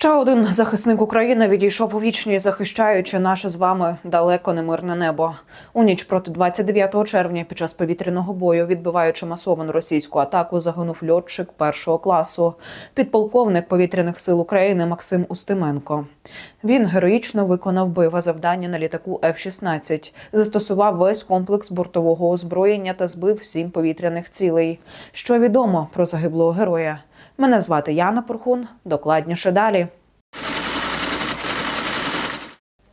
Ще один захисник України відійшов у вічні, захищаючи наше з вами далеко не мирне небо. У ніч проти 29 червня під час повітряного бою, відбиваючи масовану російську атаку, загинув льотчик першого класу, підполковник повітряних сил України Максим Устименко. Він героїчно виконав бойове завдання на літаку F-16, застосував весь комплекс бортового озброєння та збив сім повітряних цілей. Що відомо про загиблого героя? Мене звати Яна Порхун. Докладніше далі.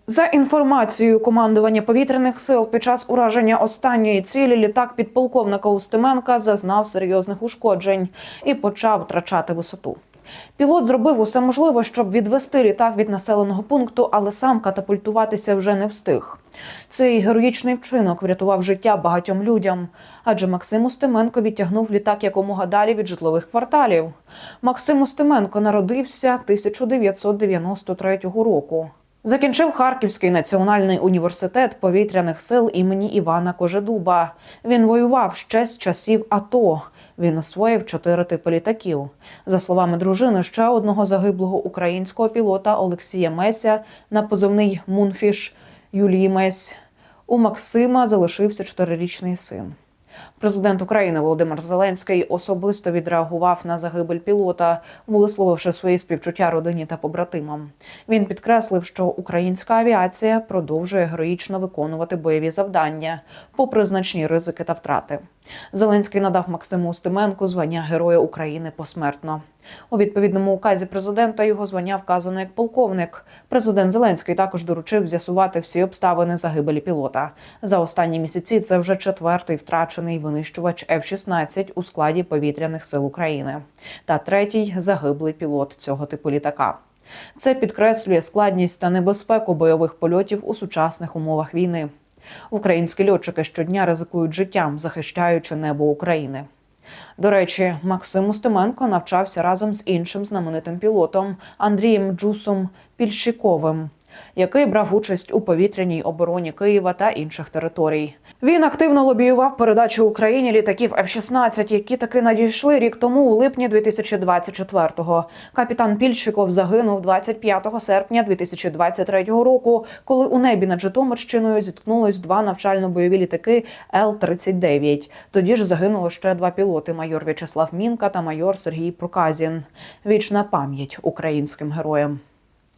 За інформацією командування повітряних сил, під час ураження останньої цілі літак підполковника Устименка зазнав серйозних ушкоджень і почав втрачати висоту. Пілот зробив усе можливе, щоб відвести літак від населеного пункту, але сам катапультуватися вже не встиг. Цей героїчний вчинок врятував життя багатьом людям, адже Максим Устименко відтягнув літак якомога далі від житлових кварталів. Максим Устименко народився 1993 року. Закінчив Харківський національний університет повітряних сил імені Івана Кожедуба. Він воював ще з часів АТО. Він освоїв чотири типи літаків. За словами дружини, ще одного загиблого українського пілота Олексія Меся на позивний Мунфіш Юлії Месь. У Максима залишився чотирирічний син. Президент України Володимир Зеленський особисто відреагував на загибель пілота, висловивши свої співчуття родині та побратимам. Він підкреслив, що українська авіація продовжує героїчно виконувати бойові завдання, попри значні ризики та втрати. Зеленський надав Максиму Устименку звання Героя України посмертно. У відповідному указі президента його звання вказано як полковник. Президент Зеленський також доручив з'ясувати всі обставини загибелі пілота. За останні місяці це вже четвертий втрачений винищувач F-16 у складі повітряних сил України та третій загиблий пілот цього типу літака. Це підкреслює складність та небезпеку бойових польотів у сучасних умовах війни. Українські льотчики щодня ризикують життям, захищаючи небо України. До речі, Максим Устименко навчався разом з іншим знаменитим пілотом Андрієм Джусом Пільщиковим, який брав участь у повітряній обороні Києва та інших територій. Він активно лобіював передачу Україні літаків F-16, які таки надійшли рік тому у липні 2024-го. Капітан Пільщиков загинув 25 серпня 2023 року, коли у небі над Житомирщиною зіткнулись два навчально-бойові літаки Л-39. Тоді ж загинуло ще два пілоти: майор В'ячеслав Мінка та майор Сергій Проказін. Вічна пам'ять українським героям.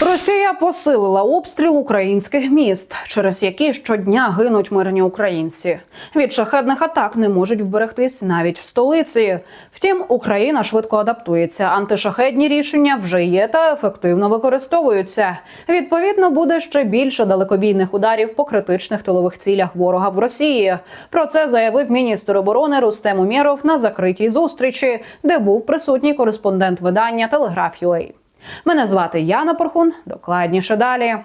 Росія посилила обстріл українських міст, через які щодня гинуть мирні українці. Від шахедних атак не можуть вберегтись навіть в столиці. Втім, Україна швидко адаптується. Антишахедні рішення вже є та ефективно використовуються. Відповідно, буде ще більше далекобійних ударів по критичних тилових цілях ворога в Росії. Про це заявив міністр оборони Рустем Умєров на закритій зустрічі, де був присутній кореспондент видання Телеграф.UA. Мене звати Яна Порхун. Докладніше далі.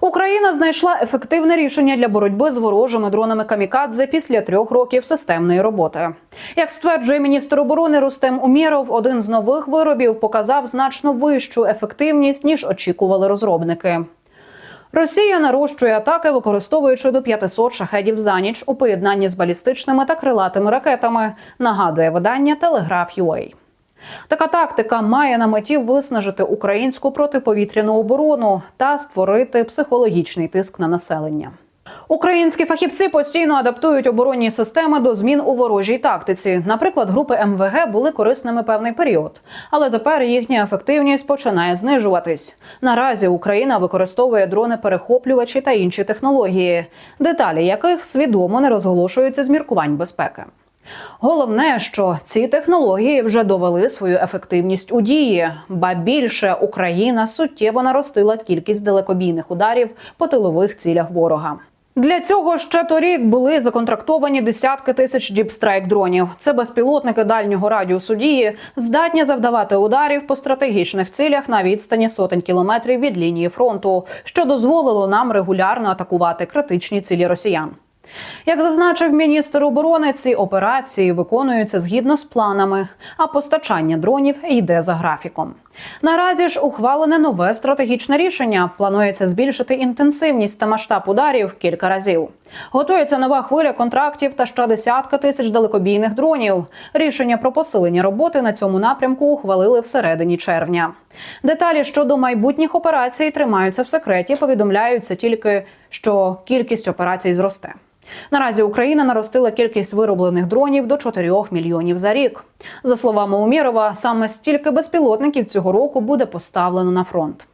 Україна знайшла ефективне рішення для боротьби з ворожими дронами камікадзе після трьох років системної роботи. Як стверджує міністр оборони Рустем Умєров, один з нових виробів показав значно вищу ефективність ніж очікували розробники. Росія нарощує атаки, використовуючи до 500 шахедів за ніч у поєднанні з балістичними та крилатими ракетами. Нагадує видання Телеграф.UA. Така тактика має на меті виснажити українську протиповітряну оборону та створити психологічний тиск на населення. Українські фахівці постійно адаптують оборонні системи до змін у ворожій тактиці. Наприклад, групи МВГ були корисними певний період, але тепер їхня ефективність починає знижуватись. Наразі Україна використовує дрони-перехоплювачі та інші технології, деталі яких свідомо не розголошуються з міркувань безпеки. Головне, що ці технології вже довели свою ефективність у дії, ба більше Україна суттєво наростила кількість далекобійних ударів по тилових цілях ворога. Для цього ще торік були законтрактовані десятки тисяч діпстрайк дронів. Це безпілотники дальнього радіусу дії, здатні завдавати ударів по стратегічних цілях на відстані сотень кілометрів від лінії фронту, що дозволило нам регулярно атакувати критичні цілі росіян. Як зазначив міністр оборони, ці операції виконуються згідно з планами, а постачання дронів йде за графіком. Наразі ж ухвалене нове стратегічне рішення. Планується збільшити інтенсивність та масштаб ударів кілька разів. Готується нова хвиля контрактів та ще десятка тисяч далекобійних дронів. Рішення про посилення роботи на цьому напрямку ухвалили всередині червня. Деталі щодо майбутніх операцій тримаються в секреті. Повідомляються тільки, що кількість операцій зросте. Наразі Україна наростила кількість вироблених дронів до 4 мільйонів за рік. За словами Умірова, саме стільки безпілотників цього року буде поставлено на фронт.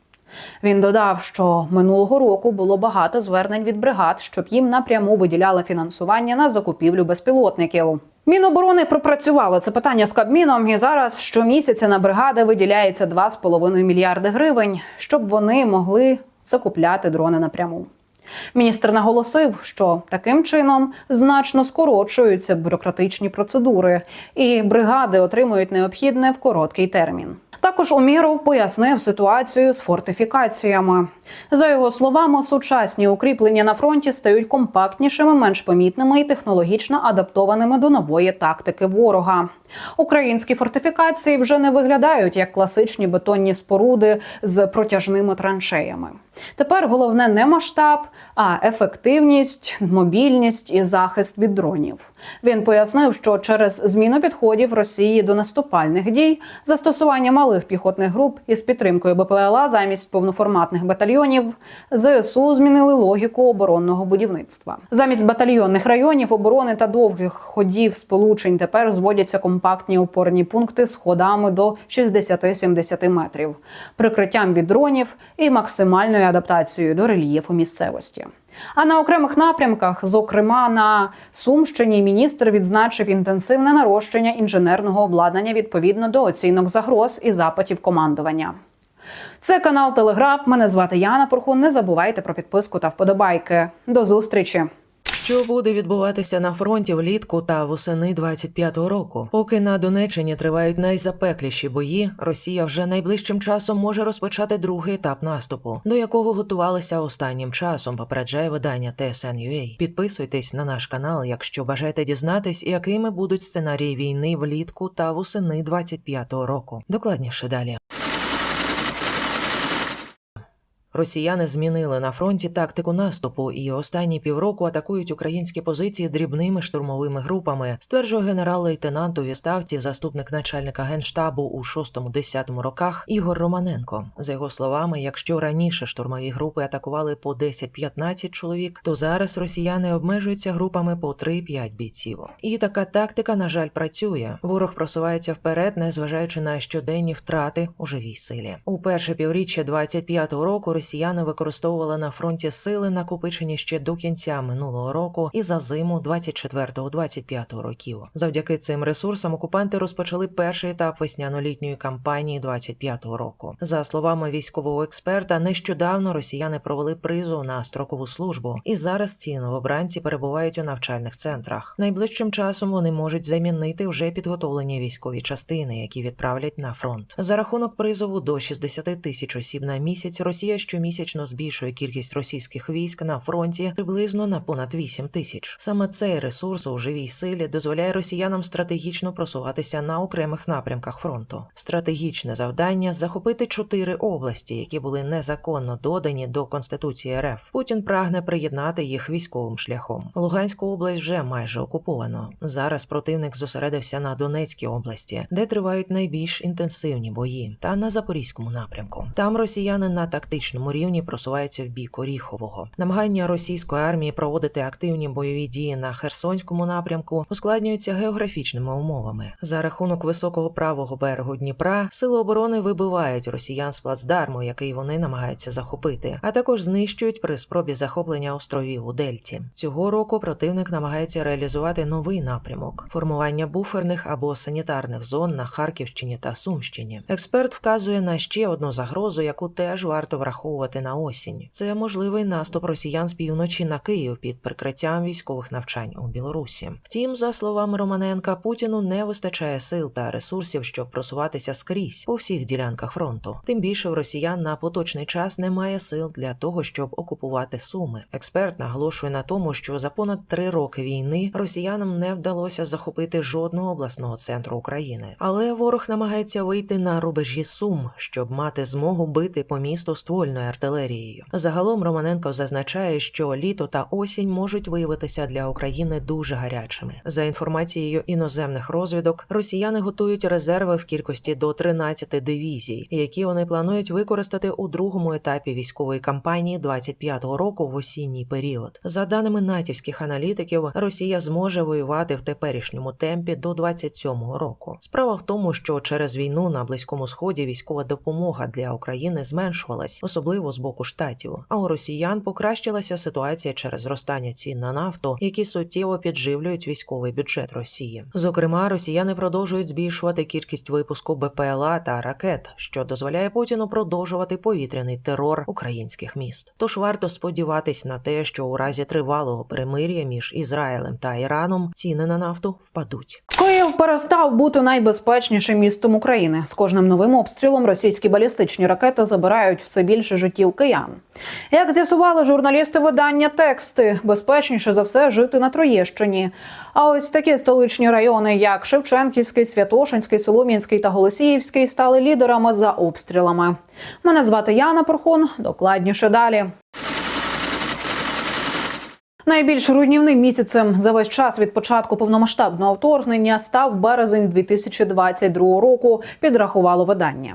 Він додав, що минулого року було багато звернень від бригад, щоб їм напряму виділяли фінансування на закупівлю безпілотників. Міноборони пропрацювало це питання з Кабміном, і зараз щомісяця на бригади виділяється 2,5 мільярди гривень, щоб вони могли закупляти дрони напряму. Міністр наголосив, що таким чином значно скорочуються бюрократичні процедури, і бригади отримують необхідне в короткий термін. Також Уміров пояснив ситуацію з фортифікаціями. За його словами, сучасні укріплення на фронті стають компактнішими, менш помітними і технологічно адаптованими до нової тактики ворога. Українські фортифікації вже не виглядають як класичні бетонні споруди з протяжними траншеями. Тепер головне не масштаб, а ефективність, мобільність і захист від дронів. Він пояснив, що через зміну підходів Росії до наступальних дій, застосування малих піхотних груп із підтримкою БПЛА замість повноформатних батальйонів, ЗСУ змінили логіку оборонного будівництва. Замість батальйонних районів оборони та довгих ходів сполучень тепер зводяться компактні опорні пункти з ходами до 60-70 метрів, прикриттям від дронів і максимальною адаптацією до рельєфу місцевості. А на окремих напрямках, зокрема на Сумщині, міністр відзначив інтенсивне нарощення інженерного обладнання відповідно до оцінок загроз і запитів командування. Це канал Телеграф. Мене звати Яна Порхун. Не забувайте про підписку та вподобайки. До зустрічі. Що буде відбуватися на фронті влітку та восени 25-го року? Поки на Донеччині тривають найзапекліші бої, Росія вже найближчим часом може розпочати другий етап наступу, до якого готувалися останнім часом. Попереджає видання TSN.ua. Підписуйтесь на наш канал, якщо бажаєте дізнатись, якими будуть сценарії війни влітку та восени 25-го року. Докладніше далі. Росіяни змінили на фронті тактику наступу і останні півроку атакують українські позиції дрібними штурмовими групами, стверджує генерал-лейтенант у відставці, заступник начальника генштабу у 6-10 роках Ігор Романенко. За його словами, якщо раніше штурмові групи атакували по 10-15 чоловік, то зараз росіяни обмежуються групами по 3-5 бійців. І така тактика, на жаль, працює. Ворог просувається вперед, незважаючи на щоденні втрати у живій силі. У перше півріччя 25-го року росіяни використовували на фронті сили, накопичені ще до кінця минулого року і за зиму 24-25 років. Завдяки цим ресурсам окупанти розпочали перший етап весняно-літньої кампанії 25-го року. За словами військового експерта, нещодавно росіяни провели призов на строкову службу, і зараз ці новобранці перебувають у навчальних центрах. Найближчим часом вони можуть замінити вже підготовлені військові частини, які відправлять на фронт. За рахунок призову до 60 тисяч осіб на місяць Росія щомісячно збільшує кількість російських військ на фронті приблизно на понад 8 тисяч. Саме цей ресурс у живій силі дозволяє росіянам стратегічно просуватися на окремих напрямках фронту. Стратегічне завдання захопити чотири області, які були незаконно додані до конституції РФ. Путін прагне приєднати їх військовим шляхом. Луганську область вже майже окуповано. Зараз противник зосередився на Донецькій області, де тривають найбільш інтенсивні бої, та на запорізькому напрямку. Там росіяни на тактичному рівні просуваються в бік Оріхового. Намагання російської армії проводити активні бойові дії на Херсонському напрямку ускладнюються географічними умовами. За рахунок високого правого берегу Дніпра сили оборони вибивають росіян з плацдарму, який вони намагаються захопити, а також знищують при спробі захоплення островів у Дельті. Цього року противник намагається реалізувати новий напрямок формування буферних або санітарних зон на Харківщині та Сумщині. Експерт вказує на ще одну загрозу, яку теж варто враховувати розраховувати на осінь. Це можливий наступ росіян з півночі на Київ під прикриттям військових навчань у Білорусі. Втім, за словами Романенка, Путіну не вистачає сил та ресурсів, щоб просуватися скрізь по всіх ділянках фронту. Тим більше в росіян на поточний час немає сил для того, щоб окупувати суми. Експерт наголошує на тому, що за понад три роки війни росіянам не вдалося захопити жодного обласного центру України. Але ворог намагається вийти на рубежі сум, щоб мати змогу бити по місту ствольною артилерією. Загалом Романенко зазначає, що літо та осінь можуть виявитися для України дуже гарячими. За інформацією іноземних розвідок, росіяни готують резерви в кількості до 13 дивізій, які вони планують використати у другому етапі військової кампанії 25-го року в осінній період. За даними натівських аналітиків, Росія зможе воювати в теперішньому темпі до 27-го року. Справа в тому, що через війну на близькому сході військова допомога для України зменшувалась, особливо з боку штатів. А у росіян покращилася ситуація через зростання цін на нафту, які суттєво підживлюють військовий бюджет Росії. Зокрема, росіяни продовжують збільшувати кількість випуску БПЛА та ракет, що дозволяє Путіну продовжувати повітряний терор українських міст. Тож варто сподіватись на те, що у разі тривалого перемир'я між Ізраїлем та Іраном ціни на нафту впадуть. Київ перестав бути найбезпечнішим містом України. З кожним новим обстрілом російські балістичні ракети забирають все більше життів киян. Як з'ясували журналісти видання тексти, безпечніше за все жити на Троєщині. А ось такі столичні райони, як Шевченківський, Святошинський, Солом'янський та Голосіївський, стали лідерами за обстрілами. Мене звати Яна Порхун. Докладніше далі. Найбільш руйнівним місяцем за весь час від початку повномасштабного вторгнення став березень 2022 року. Підрахувало видання.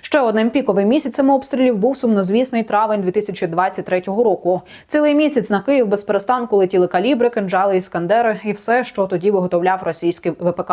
Ще одним піковим місяцем обстрілів був сумнозвісний травень 2023 року. Цілий місяць на Київ без перестанку летіли калібри, кинджали, іскандери і все, що тоді виготовляв російський ВПК.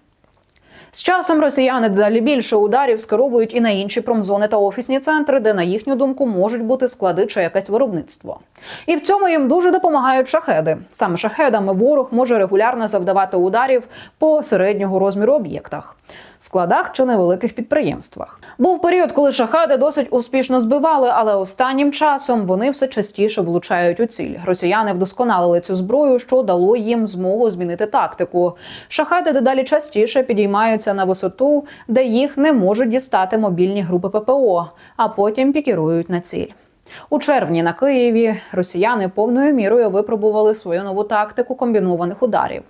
З часом росіяни дедалі більше ударів скеровують і на інші промзони та офісні центри, де, на їхню думку, можуть бути склади чи якесь виробництво. І в цьому їм дуже допомагають шахеди. Саме шахедами ворог може регулярно завдавати ударів по середнього розміру об'єктах. Складах чи невеликих підприємствах був період, коли шахеди досить успішно збивали, але останнім часом вони все частіше влучають у ціль. Росіяни вдосконалили цю зброю, що дало їм змогу змінити тактику. Шахеди дедалі частіше підіймаються на висоту, де їх не можуть дістати мобільні групи ППО, а потім пікірують на ціль. У червні на Києві росіяни повною мірою випробували свою нову тактику комбінованих ударів.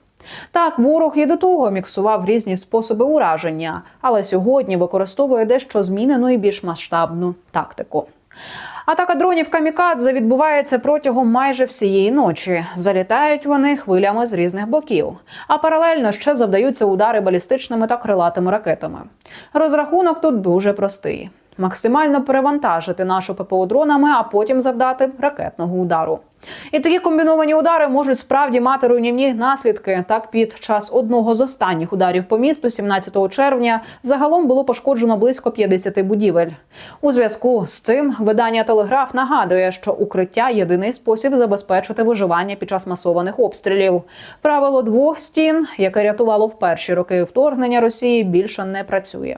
Так, ворог і до того міксував різні способи ураження, але сьогодні використовує дещо змінену і більш масштабну тактику. Атака дронів камікадзе відбувається протягом майже всієї ночі. Залітають вони хвилями з різних боків, а паралельно ще завдаються удари балістичними та крилатими ракетами. Розрахунок тут дуже простий. Максимально перевантажити нашу ППО дронами, а потім завдати ракетного удару. І такі комбіновані удари можуть справді мати руйнівні наслідки. Так, під час одного з останніх ударів по місту, 17 червня, загалом було пошкоджено близько 50 будівель. У зв'язку з цим видання Телеграф нагадує, що укриття єдиний спосіб забезпечити виживання під час масованих обстрілів. Правило двох стін, яке рятувало в перші роки вторгнення Росії, більше не працює.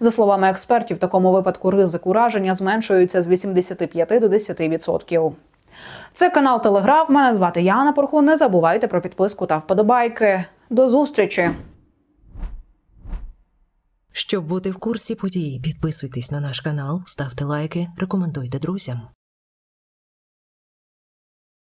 За словами експертів, в такому випадку ризик ураження зменшується з 85 до 10%. Це канал Телеграф. Мене звати Яна Порху. Не забувайте про підписку та вподобайки. До зустрічі! Щоб бути в курсі подій, підписуйтесь на наш канал, ставте лайки, рекомендуйте друзям.